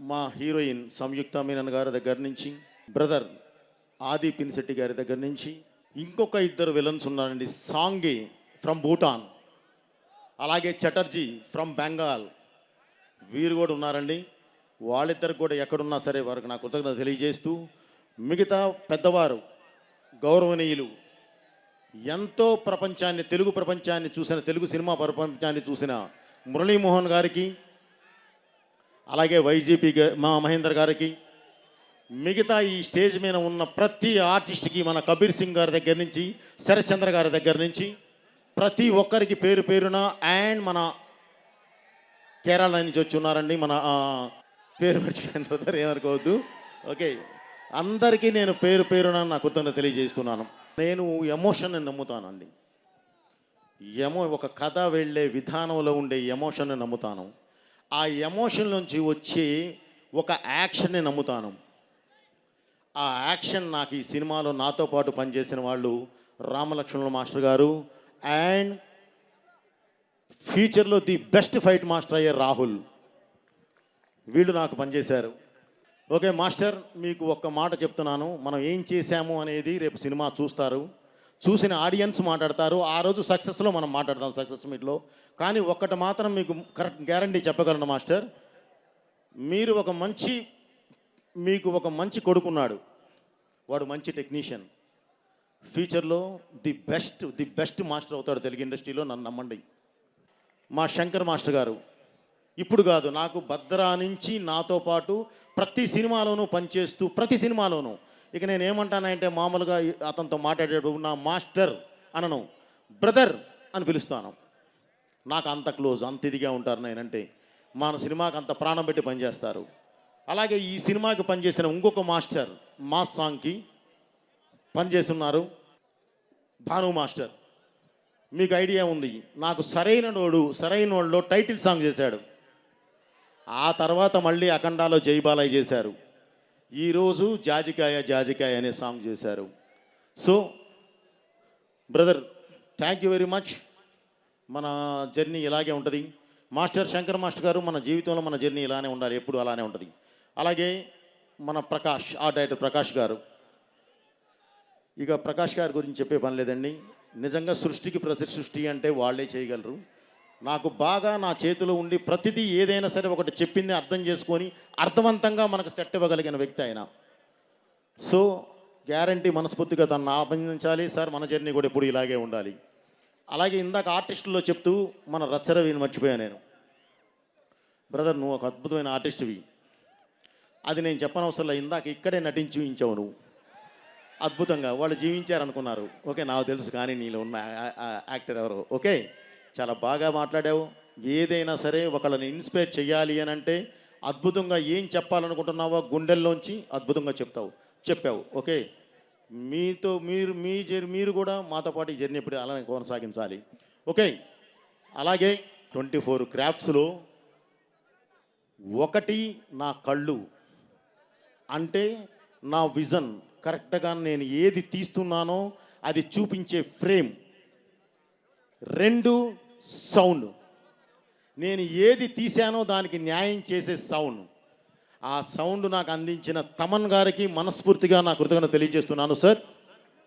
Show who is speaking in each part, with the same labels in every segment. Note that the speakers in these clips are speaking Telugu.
Speaker 1: మా హీరోయిన్ సంయుక్త మీనన్ గారి దగ్గర నుంచి బ్రదర్ ఆది పినిశెట్టి గారి దగ్గర నుంచి ఇంకొక ఇద్దరు విలన్స్ ఉన్నారండి. సాంగి ఫ్రమ్ భూటాన్ అలాగే చటర్జీ ఫ్రమ్ బెంగాల్. వీరు కూడా ఉన్నారండి. వాళ్ళిద్దరు కూడా ఎక్కడున్నా సరే వారికి నా కృతజ్ఞత తెలియజేస్తూ మిగతా పెద్దవారు గౌరవనీయులు ఎంతో ప్రపంచాన్ని తెలుగు ప్రపంచాన్ని చూసిన తెలుగు సినిమా ప్రపంచాన్ని చూసిన మురళీమోహన్ గారికి అలాగే వైజీపీ మా మహేందర్ గారికి. మిగతా ఈ స్టేజ్ మీద ఉన్న ప్రతి ఆర్టిస్ట్కి మన కబీర్ సింగ్ గారి దగ్గర నుంచి శరత్చంద్ర గారి దగ్గర నుంచి ప్రతి ఒక్కరికి పేరు పేరున అండ్ మన కేరళ నుంచి వచ్చి ఉన్నారండి మన పేరు మర్చిపోయిన బ్రదర్ ఏమనుకోవద్దు. ఓకే. అందరికీ నేను పేరు పేరున నా కృతజ్ఞత తెలియజేస్తున్నాను. నేను ఎమోషన్ని నమ్ముతానండి. ఎమో ఒక కథ వెళ్ళే విధానంలో ఉండే ఎమోషన్ని నమ్ముతాను. ఆ ఎమోషన్ నుంచి వచ్చి ఒక యాక్షన్ని నమ్ముతాను. ఆ యాక్షన్ నాకు ఈ సినిమాలో నాతో పాటు పనిచేసిన వాళ్ళు రామలక్ష్మణుల మాస్టర్ గారు అండ్ ఫ్యూచర్లో ది బెస్ట్ ఫైట్ మాస్టర్ అయ్యే రాహుల్. వీళ్ళు నాకు పనిచేశారు. ఓకే మాస్టర్ మీకు ఒక్క మాట చెప్తున్నాను. మనం ఏం చేశాము అనేది రేపు సినిమా చూస్తారు. చూసిన ఆడియన్స్ మాట్లాడతారు. ఆ రోజు సక్సెస్లో మనం మాట్లాడతాం సక్సెస్ మీట్లో కానీ ఒక్కటి మాత్రం మీకు కరెక్ట్ గ్యారంటీ చెప్పగలను మాస్టర్. మీరు ఒక మంచి మీకు ఒక మంచి కొడుకున్నాడు. వాడు మంచి టెక్నీషియన్ ఫ్యూచర్లో the best the best master అవుతాడు తెలుగు ఇండస్ట్రీలో నన్ను నమ్మండి. మా శంకర్ మాస్టర్ గారు ఇప్పుడు కాదు నాకు భద్రా నుంచి నాతో పాటు ప్రతి సినిమాలోనూ పనిచేస్తూ ప్రతి సినిమాలోనూ ఇక నేను ఏమంటానంటే మామూలుగా అతనితో మాట్లాడేటప్పుడు నా మాస్టర్ అనను బ్రదర్ అని పిలుస్తాను. నాకు అంత క్లోజ్ అంత ఇదిగా ఉంటారు నేనంటే మన సినిమాకి అంత ప్రాణం పెట్టి పనిచేస్తారు. అలాగే ఈ సినిమాకి పనిచేసిన ఇంకొక మాస్టర్ మా సాంగ్కి పనిచేస్తున్నారు భాను మాస్టర్. మీకు ఐడియా ఉంది నాకు సరైన నోడు సరైన నోడులో టైటిల్ సాంగ్ చేశాడు. ఆ తర్వాత మళ్ళీ అఖండాలో జైబాలయ్య చేశారు. ఈరోజు జాజికాయ జాజికాయ అనే సాంగ్ చేశారు. So brother thank you very much మన జర్నీ ఇలాగే ఉంటుంది. మాస్టర్ శంకర్ మాస్టర్ గారు మన జీవితంలో మన జర్నీ ఇలానే ఉండాలి. ఎప్పుడు అలానే ఉంటుంది. అలాగే మన ప్రకాష్ ఆ డైరెక్టర్ ప్రకాష్ గారు. ఇక ప్రకాష్ గారి గురించి చెప్పే పని లేదండి. నిజంగా సృష్టికి ప్రతి సృష్టి అంటే వాళ్ళే చేయగలరు. నాకు బాగా నా చేతిలో ఉండి ప్రతిదీ ఏదైనా సరే ఒకటి చెప్పింది అర్థం చేసుకొని అర్థవంతంగా మనకు సెట్ ఇవ్వగలిగిన వ్యక్తి ఆయన. సో గ్యారంటీ మనస్ఫూర్తిగా తను అభినందించాలి. సార్ మన జర్నీ కూడా ఇప్పుడు ఇలాగే ఉండాలి. అలాగే ఇందాక ఆర్టిస్టుల్లో చెప్తూ మన రచ్చరవిని మర్చిపోయాను నేను. బ్రదర్ నువ్వు ఒక అద్భుతమైన ఆర్టిస్ట్వి. అది నేను చెప్పనవసరం ఇందాక ఇక్కడే నటించి చూపించావు నువ్వు. అద్భుతంగా వాళ్ళు జీవించారనుకున్నారు. ఓకే నాకు తెలుసు కానీ నీలో ఉన్న యాక్టర్ ఎవరు. ఓకే? చాలా బాగా మాట్లాడావు. ఏదైనా సరే ఒకళ్ళని ఇన్స్పైర్ చేయాలి అని అంటే అద్భుతంగా ఏం చెప్పాలనుకుంటున్నావో గుండెల్లోంచి అద్భుతంగా చెప్తావు. చెప్పావు. ఓకే? మీతో మీరు మీ జర్ మీరు కూడా మాతో పాటు జర్నీ ఇప్పుడు అలానే కొనసాగించాలి. ఓకే? అలాగే ట్వంటీ ఫోర్ క్రాఫ్ట్స్లో ఒకటి నా కళ్ళు అంటే నా విజన్. కరెక్ట్గా నేను ఏది తీస్తున్నానో అది చూపించే ఫ్రేమ్. రెండు సౌండ్. నేను ఏది తీశానో దానికి న్యాయం చేసే సౌండ్. ఆ సౌండ్ నాకు అందించిన తమన్ గారికి మనస్ఫూర్తిగా నా కృతజ్ఞత తెలియజేస్తున్నాను సార్.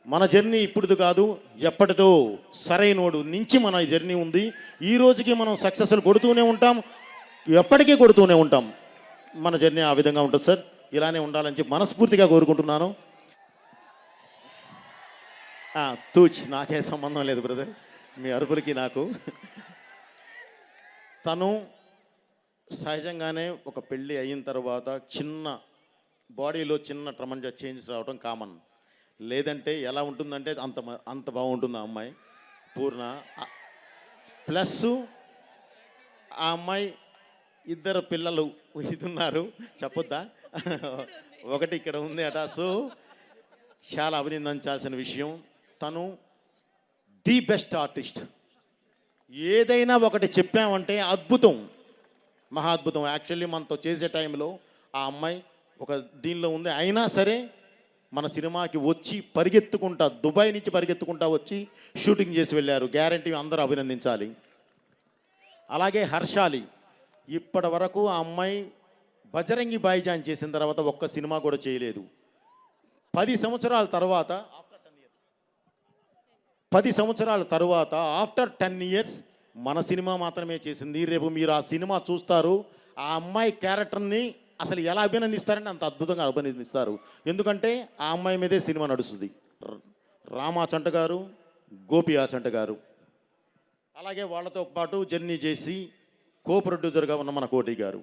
Speaker 1: మన జర్నీ ఇప్పుడుది కాదు ఎప్పటిదో సరైనోడు నుంచి మన జర్నీ ఉంది. ఈ రోజుకి మనం సక్సెస్లు కొడుతూనే ఉంటాం ఎప్పటికీ కొడుతూనే ఉంటాం. మన జర్నీ ఆ విధంగా ఉంటుంది సార్. ఇలానే ఉండాలని చెప్పి మనస్ఫూర్తిగా కోరుకుంటున్నాను. తూచ్ నాకే సంబంధం లేదు బ్రదర్. మీ అరుపులకి నాకు. తను సహజంగానే ఒక పెళ్ళి అయిన తర్వాత చిన్న బాడీలో చిన్న ట్రమంజ చేంజ్ రావడం కామన్. లేదంటే ఎలా ఉంటుందంటే అంత అంత బాగుంటుంది ఆ అమ్మాయి. పూర్ణ. ప్లస్ ఆ అమ్మాయి ఇద్దరు పిల్లలు ఇది ఉన్నారు చెప్పొద్దా? ఒకటి ఇక్కడ ఉంది అట. సో చాలా అభినందించాల్సిన విషయం. తను ది బెస్ట్ ఆర్టిస్ట్. ఏదైనా ఒకటి చెప్పామంటే అద్భుతం. మహా అద్భుతం. యాక్చువల్లీ మనతో చేసే టైంలో ఆ అమ్మాయి ఒక దీనిలో ఉంది. అయినా సరే మన సినిమాకి వచ్చి పరిగెత్తుకుంటా దుబాయ్ నుంచి పరిగెత్తుకుంటా వచ్చి షూటింగ్ చేసి వెళ్ళారు. గ్యారంటీ అందరూ అభినందించాలి. అలాగే హర్షాలి. ఇప్పటి వరకు ఆ అమ్మాయి బజరంగి బాయిజాన్ చేసిన తర్వాత ఒక్క సినిమా కూడా చేయలేదు. పది సంవత్సరాల తర్వాత పది సంవత్సరాల తరువాత ఆఫ్టర్ టెన్ ఇయర్స్ మన సినిమా మాత్రమే చేసింది. రేపు మీరు ఆ సినిమా చూస్తారు. ఆ అమ్మాయి క్యారెక్టర్ని అసలు ఎలా అభినందిస్తారని అంత అద్భుతంగా అభినందిస్తారు. ఎందుకంటే ఆ అమ్మాయి మీదే సినిమా నడుస్తుంది. రామాచంట గారు గోపి ఆచంట గారు. అలాగే వాళ్ళతో పాటు జర్నీ చేసి కో ప్రొడ్యూసర్గా ఉన్న మన కోటి గారు.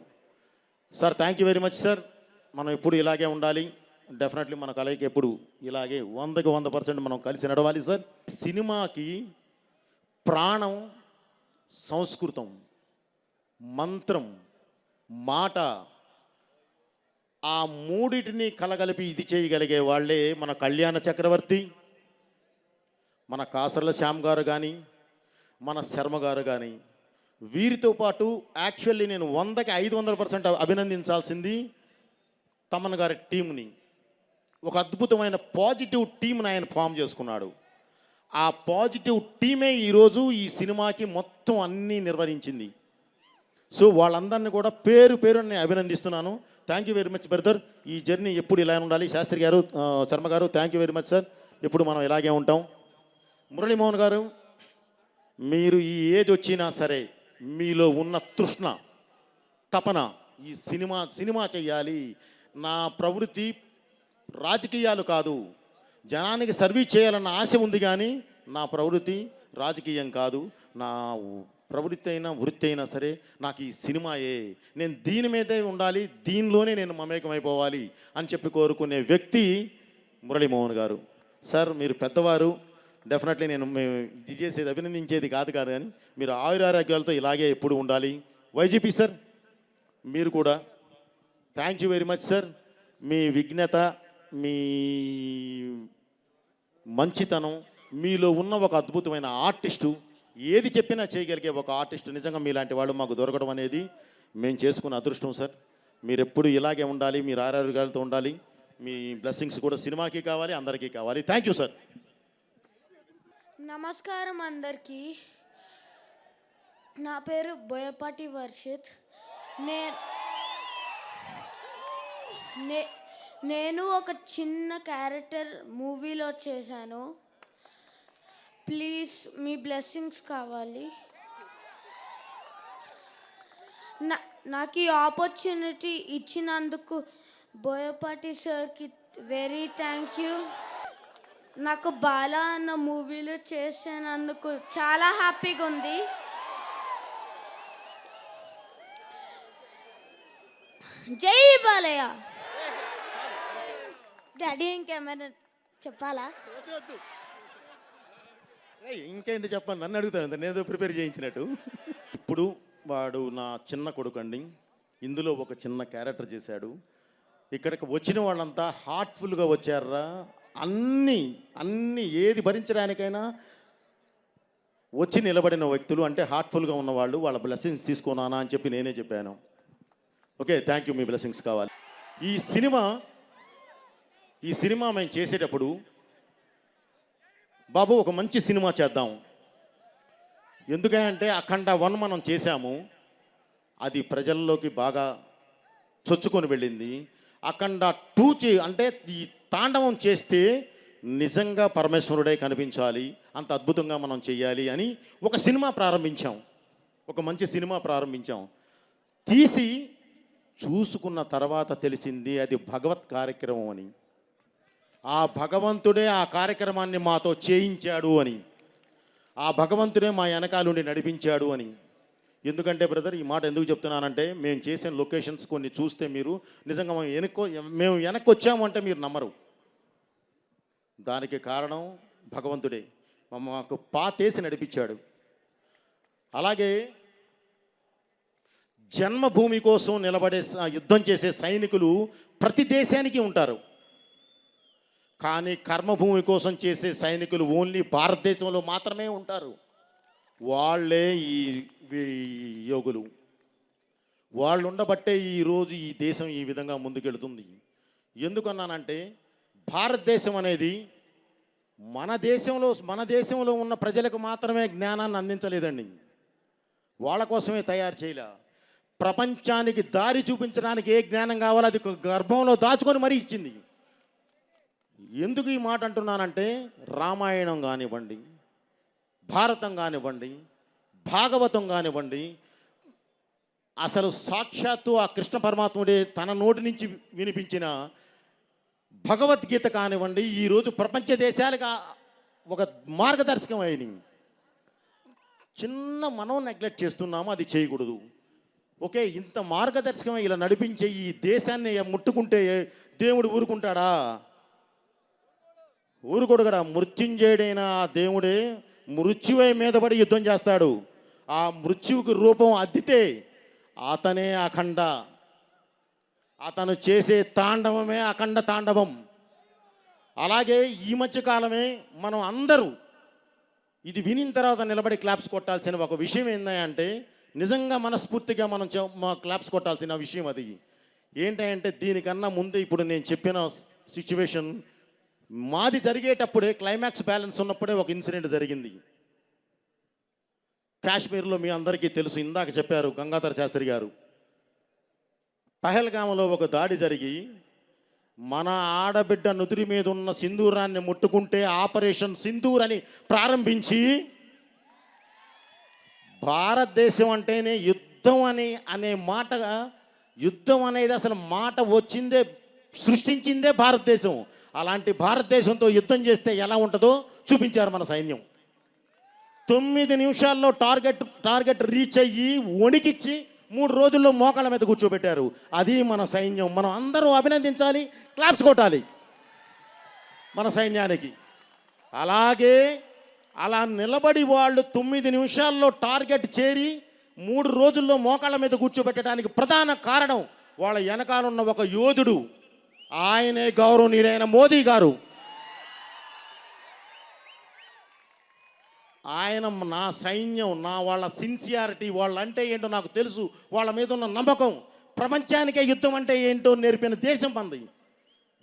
Speaker 1: Sir thank you very much sir మనం ఎప్పుడు ఇలాగే ఉండాలి. డెఫినెట్లీ మన కలయిక ఎప్పుడు ఇలాగే వందకి వంద పర్సెంట్ మనం కలిసి నడవాలి సార్ సినిమాకి ప్రాణం సంస్కృతం మంత్రం మాట ఆ మూడిటిని కలగలిపి ఇది చేయగలిగే వాళ్ళే మన కళ్యాణ చక్రవర్తి మన కాసర్ల శ్యామ్ గారు కానీ మన శర్మ గారు కానీ వీరితో పాటు యాక్చువల్లీ నేను వందకి ఐదు వందల పర్సెంట్ అభినందించాల్సింది తమన్ గారి టీంని ఒక అద్భుతమైన పాజిటివ్ టీంను ఆయన ఫామ్ చేసుకున్నాడు. ఆ పాజిటివ్ టీమే ఈరోజు ఈ సినిమాకి మొత్తం అన్నీ నిర్వహించింది. సో వాళ్ళందరినీ కూడా పేరు పేరు నేను అభినందిస్తున్నాను. Thank you very much brother ఈ జర్నీ ఎప్పుడు ఇలా ఉండాలి? శాస్త్రి గారు శర్మ గారు thank you very much sir ఎప్పుడు మనం ఇలాగే ఉంటాం? మురళీమోహన్ గారు మీరు ఈ ఏజ్ వచ్చినా సరే మీలో ఉన్న తృష్ణ తపన ఈ సినిమా సినిమా చేయాలి నా ప్రవృత్తి రాజకీయాలు కాదు. జనానికి సర్వీస్ చేయాలన్న ఆశ ఉంది కానీ నా ప్రవృత్తి రాజకీయం కాదు. నా ప్రవృత్తి అయినా వృత్తి అయినా సరే నాకు ఈ సినిమాయే. నేను దీని మీదే ఉండాలి దీనిలోనే నేను మమేకమైపోవాలి అని చెప్పి కోరుకునే వ్యక్తి మురళీమోహన్ గారు. సార్ మీరు పెద్దవారు. డెఫినెట్లీ నేను మేము ఇది చేసేది అభినందించేది కాదు కాదు కానీ మీరు ఆయురారోగ్యాలతో ఇలాగే ఎప్పుడు ఉండాలి. వైజీపీ సార్ మీరు కూడా. Thank you very much sir మీ విఘ్నత మీ మంచితనం మీలో ఉన్న ఒక అద్భుతమైన ఆర్టిస్టు ఏది చెప్పినా చేయగలిగే ఒక ఆర్టిస్టు నిజంగా మీలాంటి వాళ్ళు మాకు దొరకడం అనేది మేము చేసుకున్న అదృష్టం సార్. మీరు ఎప్పుడు ఇలాగే ఉండాలి మీరు ఆరోగ్యాలతో ఉండాలి మీ బ్లెస్సింగ్స్ కూడా సినిమాకి కావాలి అందరికీ కావాలి. థ్యాంక్ యూ సార్
Speaker 2: నమస్కారం అందరికీ. నా పేరు బోయపాటి వర్షిత్. నే నే నేను ఒక చిన్న క్యారెక్టర్ మూవీలో చేశాను. ప్లీజ్ మీ బ్లెస్సింగ్స్ కావాలి. నా నాకు ఈ ఆపర్చునిటీ ఇచ్చినందుకు బోయపాటి సార్కి వెరీ థ్యాంక్ యూ నాకు బాలా అన్న మూవీలో చేసినందుకు చాలా హ్యాపీగా ఉంది. జై బాలయ్య! డాడీ ఇంకేమైనా చెప్పాలా?
Speaker 1: ఏయ్, ఇంకేంటి చెప్పండి నన్ను అడుగుతాను నేను ఏదో ప్రిపేర్ చేయించినట్టు. ఇప్పుడు వాడు నా చిన్న కొడుకు అండి ఇందులో ఒక చిన్న క్యారెక్టర్ చేశాడు. ఇక్కడికి వచ్చిన వాళ్ళంతా హార్ట్ఫుల్గా వచ్చారా? అన్నీ అన్ని ఏది భరించడానికైనా వచ్చి నిలబడిన వ్యక్తులు అంటే హార్ట్ఫుల్గా ఉన్నవాళ్ళు వాళ్ళ బ్లెస్సింగ్స్ తీసుకున్నానా అని చెప్పి నేనే చెప్పాను. ఓకే థ్యాంక్ యూ మీ బ్లెస్సింగ్స్ కావాలి. ఈ సినిమా ఈ సినిమా మేము చేసేటప్పుడు బాబు ఒక మంచి సినిమా చేద్దాం. ఎందుకంటే అఖండ వన్ మనం చేశాము. అది ప్రజల్లోకి బాగా చొచ్చుకొని వెళ్ళింది. అఖండ టూ చే అంటే ఈ తాండవం చేస్తే నిజంగా పరమేశ్వరుడే కనిపించాలి. అంత అద్భుతంగా మనం చెయ్యాలి అని ఒక సినిమా ప్రారంభించాం. ఒక మంచి సినిమా ప్రారంభించాం. తీసి చూసుకున్న తర్వాత తెలిసింది అది భగవత్ కార్యక్రమం అని. ఆ భగవంతుడే ఆ కార్యక్రమాన్ని మాతో చేయించాడు అని. ఆ భగవంతుడే మా వెనకాలుండి నడిపించాడు అని. ఎందుకంటే బ్రదర్ ఈ మాట ఎందుకు చెప్తున్నానంటే మేము చేసిన లొకేషన్స్ కొన్ని చూస్తే మీరు నిజంగా మేము వెనక్కు మేము వెనక్కి వచ్చామంటే మీరు నమ్మరు. దానికి కారణం భగవంతుడే. మాకు పాతేసి నడిపించాడు. అలాగే జన్మభూమి కోసం నిలబడే యుద్ధం చేసే సైనికులు ప్రతి దేశానికి ఉంటారు. కానీ కర్మభూమి కోసం చేసే సైనికులు ఓన్లీ భారతదేశంలో మాత్రమే ఉంటారు. వాళ్ళే ఈ యోగులు. వాళ్ళు ఉండబట్టే ఈరోజు ఈ దేశం ఈ విధంగా ముందుకెళ్తుంది. ఎందుకన్నానంటే భారతదేశం అనేది మన దేశంలో మన దేశంలో ఉన్న ప్రజలకు మాత్రమే జ్ఞానాన్ని అందించలేదండి. వాళ్ళ కోసమే తయారు చేయలే. ప్రపంచానికి దారి చూపించడానికి ఏ జ్ఞానం కావాలో అది ఒక గర్భంలో దాచుకొని మరీ ఇచ్చింది. ఎందుకు ఈ మాట అంటున్నానంటే రామాయణం కానివ్వండి భారతం కానివ్వండి భాగవతం కానివ్వండి అసలు సాక్షాత్తు ఆ కృష్ణ పరమాత్ముడే తన నోటి నుంచి వినిపించిన భగవద్గీత కానివ్వండి ఈరోజు ప్రపంచ దేశాలకు ఒక మార్గదర్శకం అయినవి చిన్న మనం నెగ్లెక్ట్ చేస్తున్నాము అది చేయకూడదు. ఓకే ఇంత మార్గదర్శకం ఇలా నడిపించే ఈ దేశాన్ని ముట్టుకుంటే దేవుడు ఊరుకుంటాడా? ఊరుకోడు మృత్యుంజయుడైన ఆ దేవుడే మృత్యువై మీద పడి యుద్ధం చేస్తాడు. ఆ మృత్యువుకి రూపం అద్దితే అతనే అఖండ. అతను చేసే తాండవమే అఖండ తాండవం. అలాగే ఈ మధ్య కాలమే మనం అందరూ ఇది వినిన తర్వాత నిలబడి క్లాప్స్ కొట్టాల్సిన ఒక విషయం ఏంటంటే నిజంగా మనస్ఫూర్తిగా మనం క్లాప్స్ కొట్టాల్సిన విషయం అది. ఏంటంటే దీనికన్నా ముందు ఇప్పుడు నేను చెప్పిన సిచ్యువేషన్ మాది జరిగేటప్పుడే క్లైమాక్స్ బ్యాలెన్స్ ఉన్నప్పుడే ఒక ఇన్సిడెంట్ జరిగింది. కాశ్మీర్లో మీ అందరికీ తెలుసు ఇందాక చెప్పారు గంగాధర శాస్త్రి గారు. పహల్గామలో ఒక దాడి జరిగి మన ఆడబిడ్డ నుదురి మీద ఉన్న సింధూరాన్ని ముట్టుకుంటే ఆపరేషన్ సింధూర్ అని ప్రారంభించి భారతదేశం అంటేనే యుద్ధం అని అనే మాట యుద్ధం అనేది అసలు మాట వచ్చిందే సృష్టించిందే భారతదేశం. అలాంటి భారతదేశంతో యుద్ధం చేస్తే ఎలా ఉంటుందో చూపించారు మన సైన్యం. తొమ్మిది నిమిషాల్లో టార్గెట్ టార్గెట్ రీచ్ అయ్యి వణికిచ్చి మూడు రోజుల్లో మోకాళ్ళ మీద కూర్చోబెట్టారు. అది మన సైన్యం. మనం అందరూ అభినందించాలి క్లాప్స్ కొట్టాలి మన సైన్యానికి. అలాగే అలా నిలబడి వాళ్ళు తొమ్మిది నిమిషాల్లో టార్గెట్ చేరి మూడు రోజుల్లో మోకాళ్ళ మీద కూర్చోబెట్టడానికి ప్రధాన కారణం వాళ్ళ వెనకాలన్న ఒక యోధుడు. ఆయనే గౌరవనీయుడైన మోదీ గారు. ఆయన నా సైన్యం నా వాళ్ళ సిన్సియారిటీ వాళ్ళంటే ఏంటో నాకు తెలుసు. వాళ్ళ మీద ఉన్న నమ్మకం. ప్రపంచానికే యుద్ధం అంటే ఏంటో నేర్పిన దేశం మంది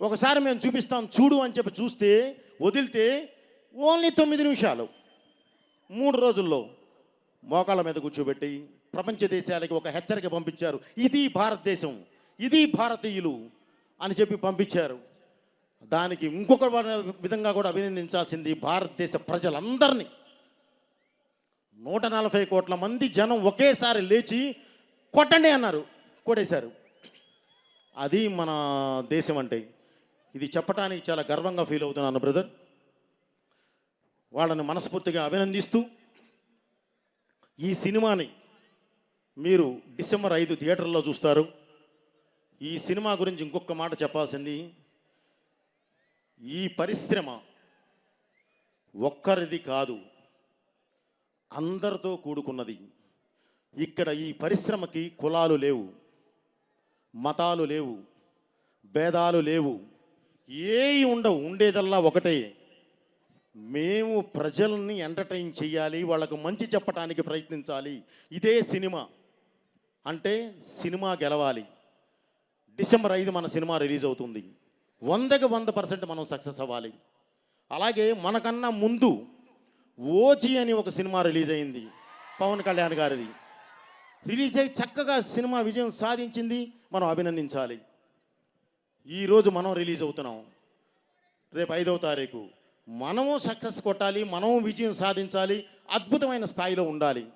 Speaker 1: ఒకసారి మేము చూపిస్తాం చూడు అని చెప్పి చూస్తే వదిలితే ఓన్లీ తొమ్మిది నిమిషాలు. మూడు రోజుల్లో మోకాళ్ళ మీద కూర్చోబెట్టి ప్రపంచ దేశాలకి ఒక హెచ్చరిక పంపించారు. ఇది భారతదేశం. ఇది భారతీయులు. అని చెప్పి పంపించారు. దానికి ఇంకొక విధంగా కూడా అభినందించాల్సింది భారతదేశ ప్రజలందరినీ. నూట నలభై కోట్ల మంది జనం ఒకేసారి లేచి కొట్టండి అన్నారు కొట్టేశారు. అది మన దేశం అంటే. ఇది చెప్పడానికి చాలా గర్వంగా ఫీల్ అవుతున్నాను బ్రదర్. వాళ్ళని మనస్ఫూర్తిగా అభినందిస్తూ ఈ సినిమాని మీరు డిసెంబర్ ఐదు థియేటర్లో చూస్తారు. ఈ సినిమా గురించి ఇంకొక మాట చెప్పాల్సింది. ఈ పరిశ్రమ ఒక్కరిది కాదు అందరితో కూడుకున్నది. ఇక్కడ ఈ పరిశ్రమకి కులాలు లేవు మతాలు లేవు భేదాలు లేవు. ఏవి ఉండవు ఉండేదల్లా ఒకటే. మేము ప్రజల్ని ఎంటర్టైన్ చేయాలి వాళ్ళకు మంచి చెప్పడానికి ప్రయత్నించాలి. ఇదే సినిమా. అంటే సినిమా గెలవాలి. డిసెంబర్ ఐదు మన సినిమా రిలీజ్ అవుతుంది. వందకి వంద పర్సెంట్ మనం సక్సెస్ అవ్వాలి. అలాగే మనకన్నా ముందు ఓజీ అని ఒక సినిమా రిలీజ్ అయింది పవన్ కళ్యాణ్ గారిది. రిలీజ్ అయ్యి చక్కగా సినిమా విజయం సాధించింది మనం అభినందించాలి. ఈరోజు మనం రిలీజ్ అవుతున్నాం. రేపు ఐదవ తారీఖు. మనము సక్సెస్ కొట్టాలి మనము విజయం సాధించాలి అద్భుతమైన స్థాయిలో ఉండాలి.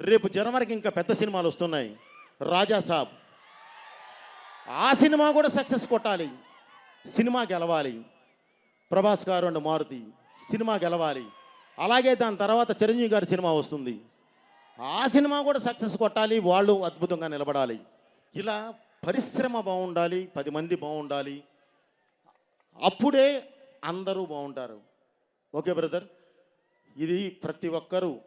Speaker 1: రేపు జనవరికి ఇంకా పెద్ద సినిమాలు వస్తున్నాయి. రాజా సాబ్ ఆ సినిమా కూడా సక్సెస్ కొట్టాలి. సినిమా గెలవాలి. ప్రభాస్ గారు అండ్ మారుతి సినిమా గెలవాలి. అలాగే దాని తర్వాత చిరంజీవి గారి సినిమా వస్తుంది. ఆ సినిమా కూడా సక్సెస్ కొట్టాలి. వాళ్ళు అద్భుతంగా నిలబడాలి. ఇలా పరిశ్రమ బాగుండాలి. పది మంది బాగుండాలి. అప్పుడే అందరూ బాగుంటారు. Okay brother? ఇది ప్రతి ఒక్కరూ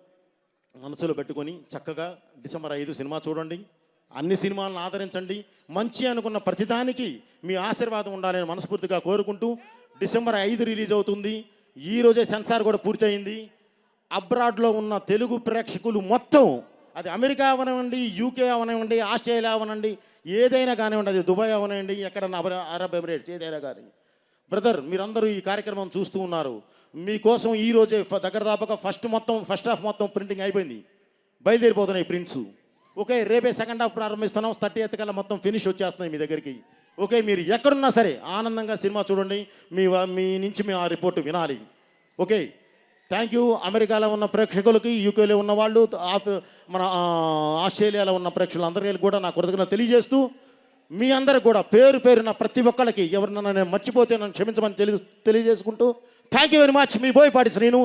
Speaker 1: మనసులో పెట్టుకొని చక్కగా డిసెంబర్ ఐదు సినిమా చూడండి. అన్ని సినిమాలను ఆదరించండి. మంచి అనుకున్న ప్రతిదానికి మీ ఆశీర్వాదం ఉండాలని మనస్ఫూర్తిగా కోరుకుంటూ డిసెంబర్ ఐదు రిలీజ్ అవుతుంది. ఈ రోజే సెన్సార్ కూడా పూర్తయింది. అబ్రాడ్లో ఉన్న తెలుగు ప్రేక్షకులు మొత్తం అది అమెరికా అవనివ్వండి యూకే అవనివ్వండి ఆస్ట్రేలియా అవనండి ఏదైనా కానివ్వండి అది దుబాయ్ అవనివ్వండి ఎక్కడన్నా అరబ్ ఎమిరేట్స్ ఏదైనా కానీ. బ్రదర్ మీరందరూ ఈ కార్యక్రమం చూస్తూ ఉన్నారు. మీకోసం ఈరోజే దగ్గర దాపక ఫస్ట్ మొత్తం ఫస్ట్ హాఫ్ మొత్తం ప్రింటింగ్ అయిపోయింది. బయలుదేరిపోతున్నాయి ప్రింట్స్. ఓకే రేపే సెకండ్ హాఫ్ ప్రారంభిస్తున్నాం. థర్టీ ఎయిత్ కల్లా మొత్తం ఫినిష్ వచ్చేస్తున్నాయి మీ దగ్గరికి. ఓకే మీరు ఎక్కడున్నా సరే ఆనందంగా సినిమా చూడండి. మీ మీ నుంచి మేము ఆ రిపోర్ట్ వినాలి. ఓకే థ్యాంక్ యూ అమెరికాలో ఉన్న ప్రేక్షకులకి యూకేలో ఉన్న వాళ్ళు ఆఫ్- మన ఆస్ట్రేలియాలో ఉన్న ప్రేక్షకులందరికీ కూడా నా కృతజ్ఞత తెలియజేస్తూ మీ అందరికి కూడా పేరు పేరున ప్రతి ఒక్కళ్ళకి ఎవరినైనా నేను మర్చిపోతే నన్ను క్షమించమని తెలియ తెలియజేసుకుంటూ థ్యాంక్ యూ వెరీ మచ్ మీ బోయపాటి శ్రీను